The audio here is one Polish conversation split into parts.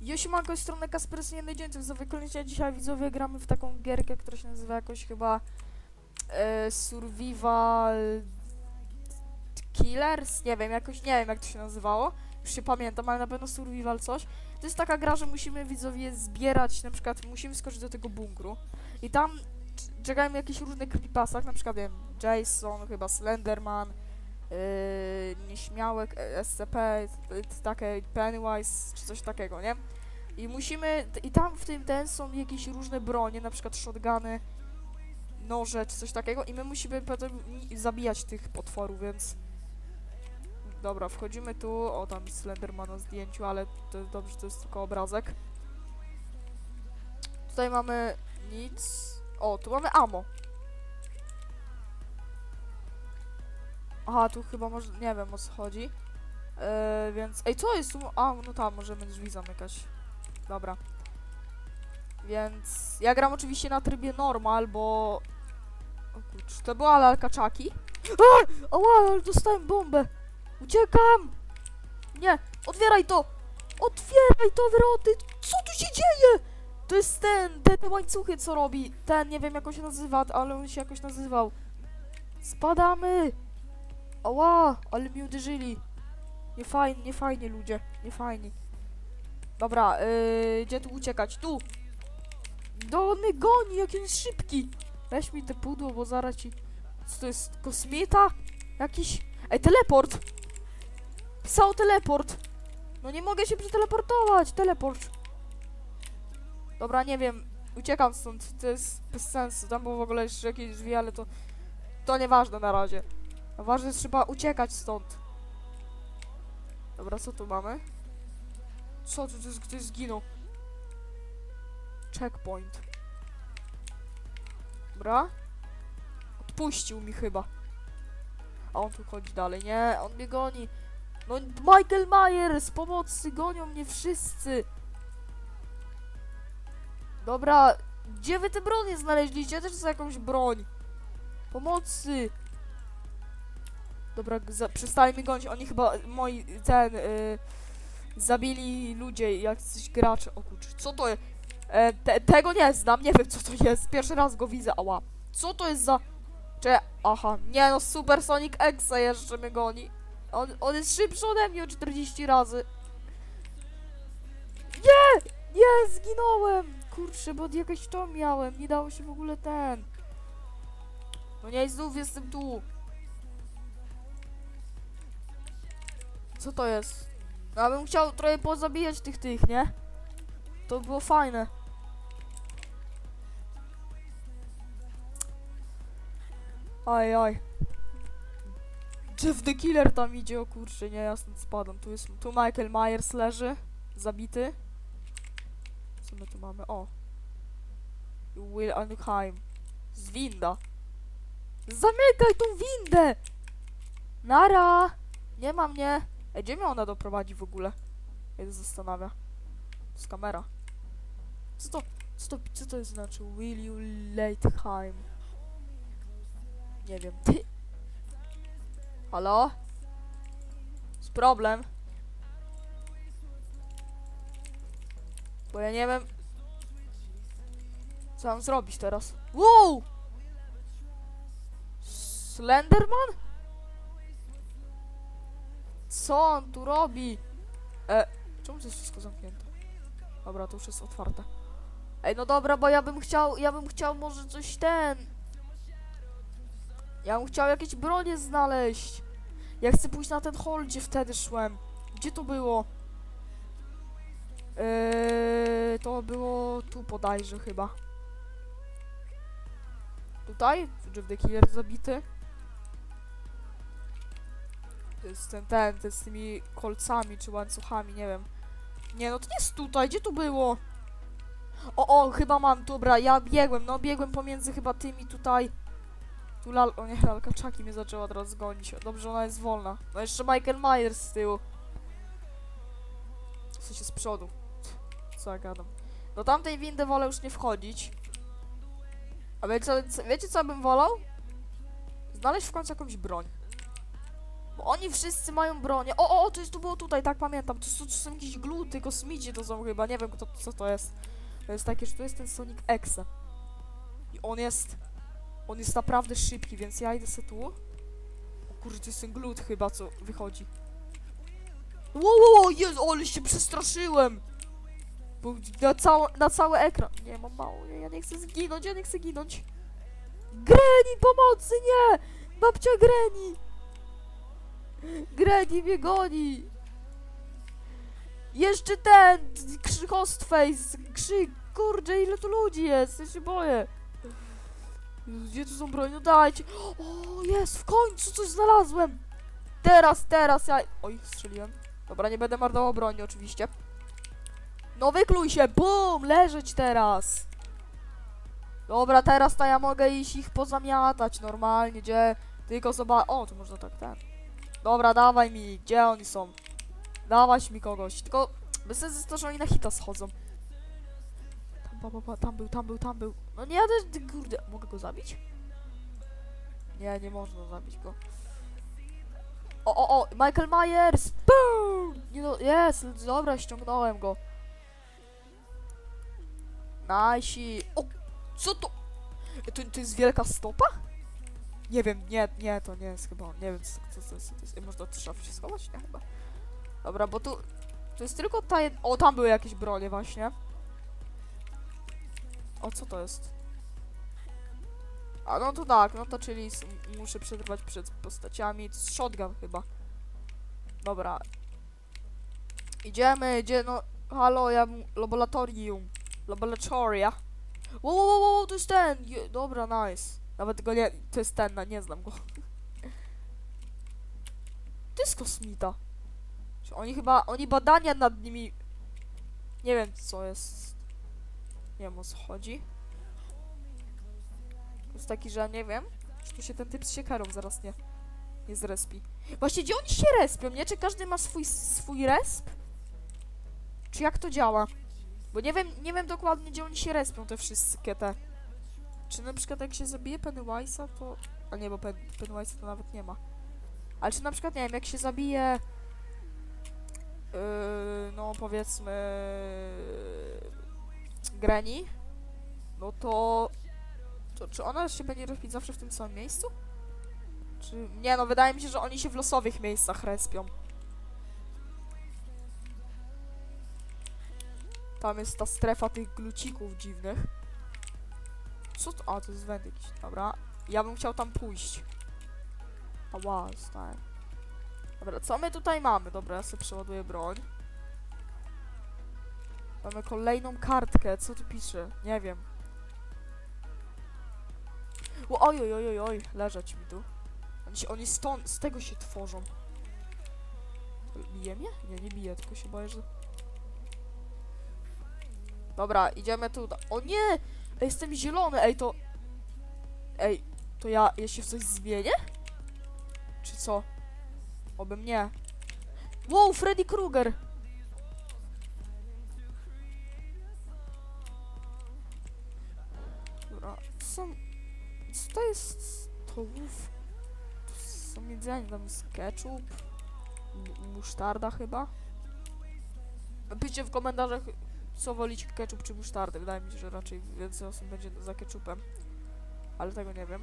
Josimanko z strony Kasperys nie Dzieńców. Za wyklęcie dzisiaj widzowie gramy w taką gierkę, która się nazywa jakoś chyba e, Survival Killers? Nie wiem, jakoś nie wiem jak to się nazywało. Już się pamiętam, ale na pewno Survival coś. To jest taka gra, że musimy widzowie zbierać, na przykład musimy skoczyć do tego bunkru i tam czekają jakieś różne creepypasach, na przykład wiem, Jason, chyba Slenderman, Nieśmiałek, e, SCP, takie Pennywise, czy coś takiego, nie? I musimy, i tam w tym ten są jakieś różne bronie, na przykład shotguny, noże, czy coś takiego i my musimy potem zabijać tych potworów, więc... Dobra, wchodzimy tu, o tam Slenderman na zdjęciu, ale to dobrze, to jest tylko obrazek. Tutaj mamy nic. O, tu mamy ammo. Aha, tu chyba może, nie wiem o co chodzi. Yy, więc, ej, co jest tu? A, no tam, możemy drzwi zamykać. Dobra. Więc, ja gram oczywiście na trybie normal, bo... O kurczę, to była lalka czaki. Ała, ale dostałem bombę. Uciekam! Nie, otwieraj to! Otwieraj to, wroty! Co tu się dzieje? To jest ten, te, te łańcuchy, co robi. Ten, nie wiem jak on się nazywa, ale on się jakoś nazywał. Spadamy! Ała, ale mi uderzyli. Nie fajnie, nie fajnie ludzie, nie fajnie. Dobra, yy, gdzie tu uciekać? Tu! Do on mnie goni, jak on jest szybki! Weź mi te pudło, bo zaraz ci... Co to jest, kosmita? Jakiś... Ej, teleport! Pisał teleport! No nie mogę się przeteleportować, teleport! Dobra, nie wiem, uciekam stąd, to jest bez sensu, tam było w ogóle jeszcze jakieś drzwi, ale to... To nieważne na razie. Ważne jest, trzeba uciekać stąd. Dobra, co tu mamy? Co tu, jest, ktoś zginął. Checkpoint. Dobra. Odpuścił mi chyba. A on tu chodzi dalej, nie, on mnie goni. No Michael Myers, pomocy, gonią mnie wszyscy. Dobra, gdzie wy te bronie znaleźliście? Ja też chcę jakąś broń. Pomocy. Dobra, za, przestali mi gonić. Oni chyba, moi, ten, y, zabili ludzie, jacyś gracze. O kurczę, co to jest? E, te, tego nie znam, nie wiem co to jest. Pierwszy raz go widzę, ała. Co to jest za... Cze... Aha, nie no, Super Sonic Exa jeszcze mnie goni. On, on jest szybszy ode mnie o 40 razy. Nie! Nie, zginąłem! Kurczę, bo jakieś to miałem. Nie dało się w ogóle ten. No nie, znów jestem tu. Co to jest? Ja bym chciał trochę pozabijać tych tych, nie? To było fajne. Aj, aj. Jeff the Killer tam idzie, o kurczę, nie, ja stąd spadam. Tu jest, tu Michael Myers leży, zabity. Co my tu mamy? O. Will Anheim. Z winda. Zamykaj tą windę! Nara! Nie ma mnie. Ej, gdzie mnie ona doprowadzi w ogóle? Ja się zastanawia. To jest kamera. Co to, co to, co to znaczy? Will you Leithheim? Nie wiem. Ty. Halo? Jest problem. Bo ja nie wiem. Co mam zrobić teraz? Wow! Slenderman? Co on tu robi? E, czemu to jest wszystko zamknięte? Dobra, to już jest otwarte. Ej, no dobra, bo ja bym chciał, ja bym chciał może coś ten... Ja bym chciał jakieś bronie znaleźć. Ja chcę pójść na ten hol, gdzie wtedy szłem. Gdzie to było? Eee, to było tu bodajże chyba. Tutaj? Jeff the Killer zabity. Jest ten, ten, ten z tymi kolcami czy łańcuchami, nie wiem. Nie, no to nie jest tutaj, gdzie tu było? O, o, chyba mam, dobra, ja biegłem, no biegłem pomiędzy chyba tymi tutaj. Tu lal... O nie, lalka czaki mnie zaczęła teraz gonić. Dobrze, ona jest wolna. No jeszcze Michael Myers z tyłu. W sensie z przodu. Co ja gadam. Do tamtej windy wolę już nie wchodzić. A wiecie wiecie co bym wolał? Znaleźć w końcu jakąś broń. Bo oni wszyscy mają bronię. O, o, o, to jest, to było tutaj, tak pamiętam. To, są- to są jakieś gluty, kosmici to są chyba, nie wiem kto, co to jest. To jest takie, że to jest ten Sonic Exe. I on jest, on jest naprawdę szybki, więc ja idę sobie tu. Kurde, to jest ten glut chyba, co wychodzi. Wow, wow, wow, Jezu, ale się przestraszyłem! Bo na, cał, na cały ekran. Nie, mam mało, nie, ja nie chcę zginąć, ja nie chcę ginąć. Greni, pomocy, nie! Babcia Greni! Greni mnie goni! Jeszcze ten! Krzychostface! Krzyk! Kurczę, ile tu ludzi jest? Ja się boję. Gdzie tu są broń? No dajcie! O, jest! W końcu coś znalazłem! Teraz, teraz ja... Oj, strzeliłem. Dobra, nie będę marnował broni oczywiście. No wykluj się! Bum! Leżeć teraz! Dobra, teraz to ja mogę iść ich pozamiatać normalnie, gdzie... Tylko zobacz... O, tu można tak, ten. Dobra, dawaj mi, gdzie oni są? Dawać mi kogoś, tylko bez sensu jest to, że oni na hita schodzą. Tam, pa, pa, tam był, tam był, tam był. No nie, ty, kurde, mogę go zabić? Nie, nie można zabić go. O, o, o, Michael Myers! Boom! Nie no, jest, dobra, ściągnąłem go. Najsi. O, co to? To, to jest wielka stopa? Nie wiem, nie, nie, to nie jest chyba, nie wiem, co, co, co, to jest. Można to szafy się schować? Nie, chyba. Dobra, bo tu, tu jest tylko ta jed... O, tam były jakieś bronie właśnie. O, co to jest? A, no to tak, no to czyli muszę przetrwać przed postaciami. To shotgun chyba. Dobra. Idziemy, gdzie, no, halo, ja, laboratorium. Laboratoria. Wow, wow, wow, to jest ten! Dobra, nice. Nawet go nie, to jest ten, no, nie znam go. To jest kosmita. Oni chyba, oni badania nad nimi... Nie wiem co jest... Nie wiem o co chodzi. To jest taki, że nie wiem, czy tu się ten typ z siekierą zaraz nie, nie zrespi. Właśnie gdzie oni się respią, nie? Czy każdy ma swój, swój resp? Czy jak to działa? Bo nie wiem, nie wiem dokładnie gdzie oni się respią te wszystkie te. Czy na przykład jak się zabije Pennywise'a to... A nie, bo Pen, Pennywise'a to nawet nie ma. Ale czy na przykład, nie wiem, jak się zabije... Yy, no powiedzmy... Granny, no to... to... Czy ona się będzie respić zawsze w tym samym miejscu? Czy... Nie no, wydaje mi się, że oni się w losowych miejscach respią. Tam jest ta strefa tych glucików dziwnych. Co to? A, to jest węd jakiś. Dobra. Ja bym chciał tam pójść. Ała, zostałem. Dobra, co my tutaj mamy? Dobra, ja sobie przeładuję broń. Mamy kolejną kartkę. Co tu pisze? Nie wiem. Oj, oj, oj, oj, oj, leżeć mi tu. Oni, oni stąd, z tego się tworzą. Bije mnie? Nie, nie bije, tylko się boję, że... Dobra, idziemy tu. O nie! Ej, jestem zielony, ej, to... Ej, to ja, ja się w coś zmienię? Czy co? Oby mnie. Wow, Freddy Krueger! Dobra, są... Co to jest z tołów? To są jedzenie, tam jest ketchup, mu- musztarda chyba. Piszcie w komentarzach, co wolić ketchup czy musztardę. Wydaje mi się, że raczej więcej osób będzie za ketchupem. Ale tego nie wiem.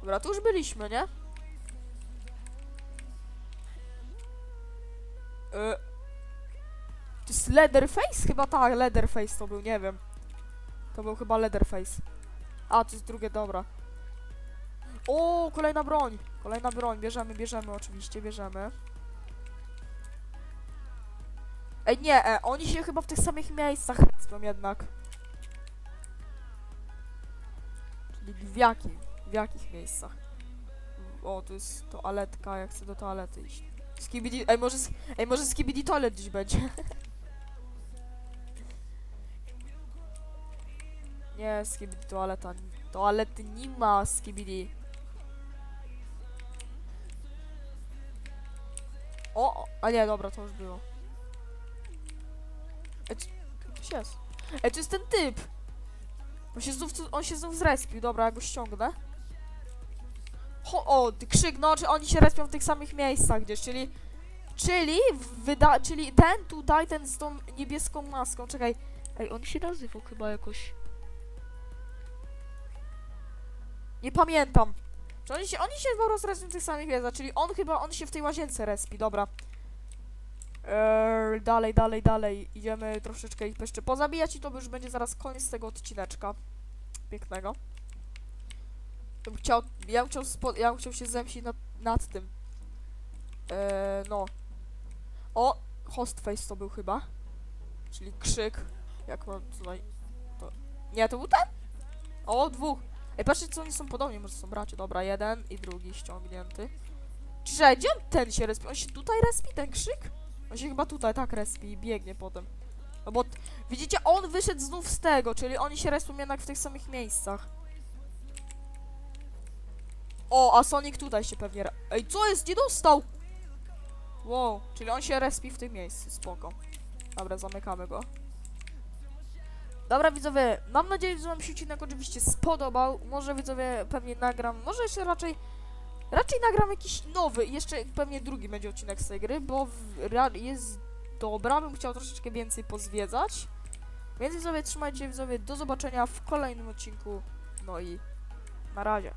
Dobra, tu już byliśmy, nie? E, to jest Leatherface? Chyba tak, Leatherface to był, nie wiem. To był chyba Leatherface. A, to jest drugie, dobra. O, kolejna broń. Kolejna broń, bierzemy, bierzemy oczywiście, bierzemy. Ej, nie, e, oni się chyba w tych samych miejscach respią jednak. Czyli w jakich, w jakich miejscach? O, to jest toaletka, ja chcę do toalety iść. Skibidi, ej, może, ej, może skibidi toilet gdzieś będzie. nie, skibidi toaleta, toalety nie ma, skibidi. O, o, a nie, dobra, to już było. Jest. Ej, to jest ten typ! On się znów, on się znów zrespił, dobra, ja go ściągnę. Ho, o, krzyk, no, czy oni się respią w tych samych miejscach gdzieś, czyli... Czyli, wyda, czyli ten tutaj, ten z tą niebieską maską, czekaj. Ej, on się nazywał chyba jakoś... Nie pamiętam. Czy oni się, oni się po prostu respią w tych samych miejscach, czyli on chyba, on się w tej łazience respi, dobra. Eee, dalej, dalej, dalej. Idziemy troszeczkę ich jeszcze pozabijać i to już będzie zaraz koniec tego odcineczka. Pięknego. Chciał, ja chciał, spo, ja chciał się zemścić nad, nad tym. Eee, no. O, Hostface to był chyba. Czyli krzyk. Jak mam tutaj... To... Nie, to był ten? O, dwóch. Ej, patrzcie, co oni są podobni, może są bracia. Dobra, jeden i drugi ściągnięty. Czy gdzie ten się respi? On się tutaj respi, ten krzyk? On się chyba tutaj tak respi i biegnie potem. No bo widzicie, on wyszedł znów z tego, czyli oni się respią jednak w tych samych miejscach. O, a Sonic tutaj się pewnie... Ej, co jest? Nie dostał! Wow, czyli on się respi w tym miejscu, spoko. Dobra, zamykamy go. Dobra widzowie, mam nadzieję, że wam się odcinek oczywiście spodobał. Może widzowie pewnie nagram, może jeszcze raczej... Raczej nagram jakiś nowy, jeszcze pewnie drugi będzie odcinek z tej gry, bo jest dobra, bym chciał troszeczkę więcej pozwiedzać. Więc widzowie, trzymajcie widzowie, do zobaczenia w kolejnym odcinku. No i na razie.